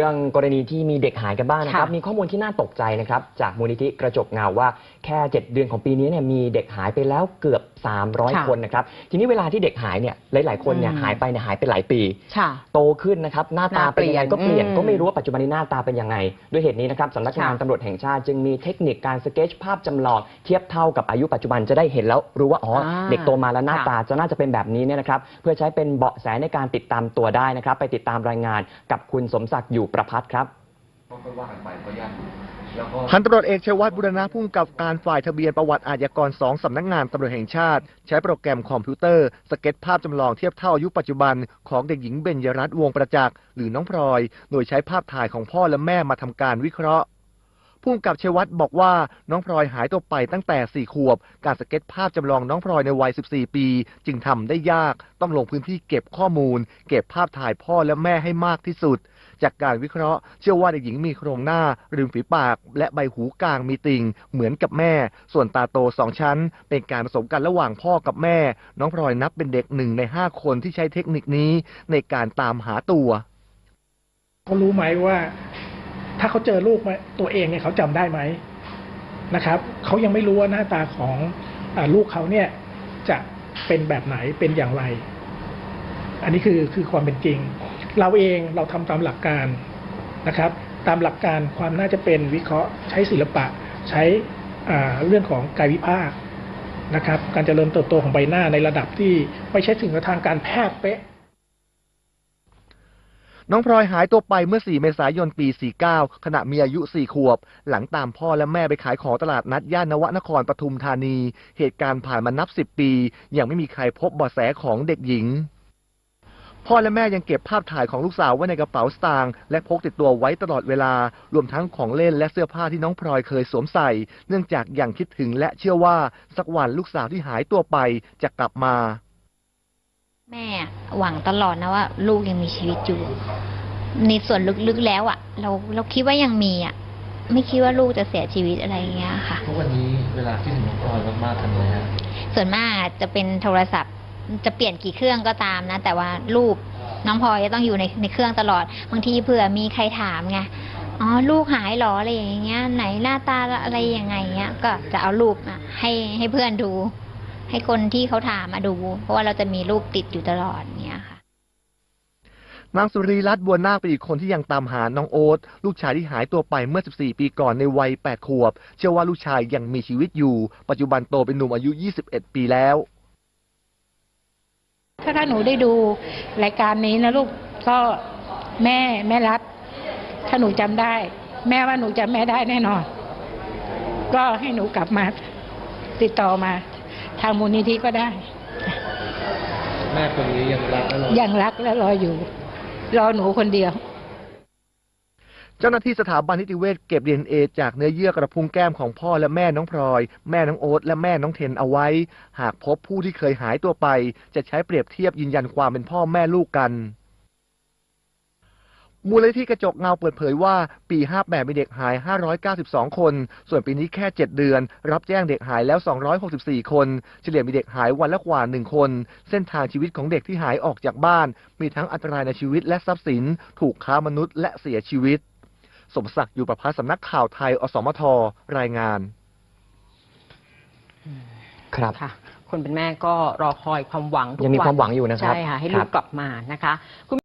เรื่องกรณีที่มีเด็กหายกันบ้างนะครับค่ะมีข้อมูลที่น่าตกใจนะครับ จากมูลนิธิกระจกเงาว่าแค่ 7 เดือนของปีนี้เนี่ยมีเด็กหายไปแล้วเกือบ 300ค่ะคนนะครับ ทีนี้เวลาที่เด็กหายเนี่ยหลาย ๆ คนเนี่ยอืมหายไปเนี่ยหายไปหลายปีค่ะโตขึ้นนะครับ หน้าตาหน้าเป็นยังไงเปลี่ยนก็เปลี่ยนอืมก็ไม่รู้ว่าปัจจุบันนี้หน้าตาเป็นยังไง ด้วยเหตุนี้นะครับสำนักงานค่ะตำรวจแห่งชาติจึงมีเทคนิคการสเก็ตภาพจำลองเทียบเท่ากับอายุปัจจุบันจะได้เห็นแล้วรู้ว่าอ๋ออาเด็กโตมาแล้วหน้าค่ะตาจะน่าจะเป็นแบบนี้เนี่ยนะครับเพื่อใช้เป็นเบาะแสในการติดตามตัวได้นะครับไปติดตามรายงานกับคุณสมศักดิ์อยู่ประพัฒน์ครับก็ว่ากันไปขออนุญาตแล้วก็พันตำรวจเอกชัยวัฒน์บุรณะผู้กำกับการฝ่ายทะเบียนประวัติอาชญากรสองสำนักงานตำรวจแห่งชาติ ใช้โปรแกรมคอมพิวเตอร์ สเก็ตภาพจำลองเทียบเท่าอายุปัจจุบันของเด็กหญิงเบญยรัตน์วงประจักษ์หรือน้องพลอย โดยใช้ภาพถ่ายของพ่อและแม่มาทำการวิเคราะห์ ผู้กำกับเชวัฒน์บอกว่าน้องพลอยหายตัวไปตั้งแต่ 4 ขวบ การสเก็ตภาพจำลองน้องพลอยในวัย 14 ปี จึงทำได้ยาก ต้องลงพื้นที่เก็บข้อมูล เก็บภาพถ่ายพ่อและแม่ให้มากที่สุด จากการวิเคราะห์ เชื่อว่าเด็กหญิงมีโครงหน้าริมฝีปาก และใบหูกลางมีติ่งเหมือนกับแม่ ส่วนตาโตสองชั้น เป็นการผสมกันระหว่างพ่อกับแม่ น้องพลอยนับเป็นเด็กหนึ่งในห้าคนที่ใช้เทคนิคนี้ในการตามหาตัวเขารู้ไหมว่า ถ้าเขาเจอลูกตัวเองเนี่ยเขาจำได้ไหมนะครับเขายังไม่รู้ว่าหน้าตาของอลูกเขาเนี่ยจะเป็นแบบไหนเป็นอย่างไร อันนี้คือคือความเป็นจริง เราเองเราทำตามหลักการนะครับ ตามหลักการความน่าจะเป็นวิเคราะห์ใช้ศิลปะใช้เรื่องของกายวิภาคนะครับ การเจริญเติบโตของใบหน้าในระดับที่ไม่ใช่ถึงกับทางการแพทย์เป๊ะ น้องพลอยหายตัวไปเมื่อ 4 เมษายน ปี 49 ขณะมีอายุ 4 ขวบ หลังตามพ่อและแม่ไปขายของตลาดนัดย่านนวนครปทุมธานี เหตุการณ์ผ่านมานับ 10 ปี ยังไม่มีใครพบเบาะแสของเด็กหญิง พ่อและแม่ยังเก็บภาพถ่ายของลูกสาวไว้ในกระเป๋าสตางค์และพกติดตัวไว้ตลอดเวลา รวมทั้งของเล่นและเสื้อผ้าที่น้องพลอยเคยสวมใส่ เนื่องจากยังคิดถึงและเชื่อว่าสักวันลูกสาวที่หายตัวไปจะกลับมา แม่หวังตลอดนะว่า ลูกยังมีชีวิตอยู่ในส่วนลึกๆแล้วอะ่ะ เราเราคิดว่ายังมีอะ่ะ ไม่คิดว่าลูกจะเสียชีวิตอะไรอย่างเงี้ยค่ะทุกวันนี้เวลาคิดถึงน้องพลอยมากๆทำไงฮะส่วนมากจะเป็นโทรศัพท์ จะเปลี่ยนกี่เครื่องก็ตามนะ แต่ว่ารูปน้องพลอยจะต้องอยู่ในในเครื่องตลอด บางทีเผื่อมีใครถามไงอ๋อลูกหายเหรออะไรอย่างเงี้ย ไหนหน้าตาอะไรยังไงเงี้ย ก็จะเอารูปอะให้ให้เพื่อนดู ให้คนที่เขาถามมาดู เพราะว่าเราจะมีรูปติดอยู่ตลอดเงี้ยค่ะนางสุรีรัตน์บัวนาคเป็นอีกคนที่ยังตามหาน้องโอ๊ตลูกชายที่หายตัวไปเมื่อ 14 ปีก่อนในวัย 8 ขวบ เชื่อว่าลูกชายยังมีชีวิตอยู่ ปัจจุบันโตเป็นหนุ่มอายุ 21 ปีแล้ว ถ้าถ้าหนูได้ดูรายการนี้นะลูกก็แม่แม่รัฐถ้าหนูจำได้ แม่ว่าหนูจำแม่ได้แน่นอน ก็ให้หนูกลับมาติดต่อมา ทางมูลนิธิก็ได้ แม่คนนี้ยังรักและรอยังรักและรออยู่ รอหนูคนเดียว เจ้าหน้าที่สถาบันนิติเวชเก็บ DNA จากเนื้อเยื่อกระพุ้งแก้มของพ่อและแม่น้องพลอย แม่น้องโอ๊ตและแม่น้องเทนเอาไว้ หากพบผู้ที่เคยหายตัวไป จะใช้เปรียบเทียบยืนยันความเป็นพ่อแม่ลูกกัน มูลนิธิกระจกเงาเปิดเผยว่าปี 58 มีเด็กหาย 592 คน ส่วนปีนี้แค่ 7 เดือน รับแจ้งเด็กหายแล้ว 264 คน เฉลี่ยมีเด็กหายวันละกว่า 1 คน เส้นทางชีวิตของเด็กที่หายออกจากบ้าน มีทั้งอันตรายในชีวิตและทรัพย์สิน ถูกค้ามนุษย์และเสียชีวิต สมศักดิ์อยู่ประพัฒน์สำนักข่าวไทย อสมท รายงาน ครับค่ะคนเป็นแม่ก็รอคอยความหวังทุกยังมีนความหวังอยู่นะครับใช่ค่ะให้คลูรักบกลับมานะคะคุณ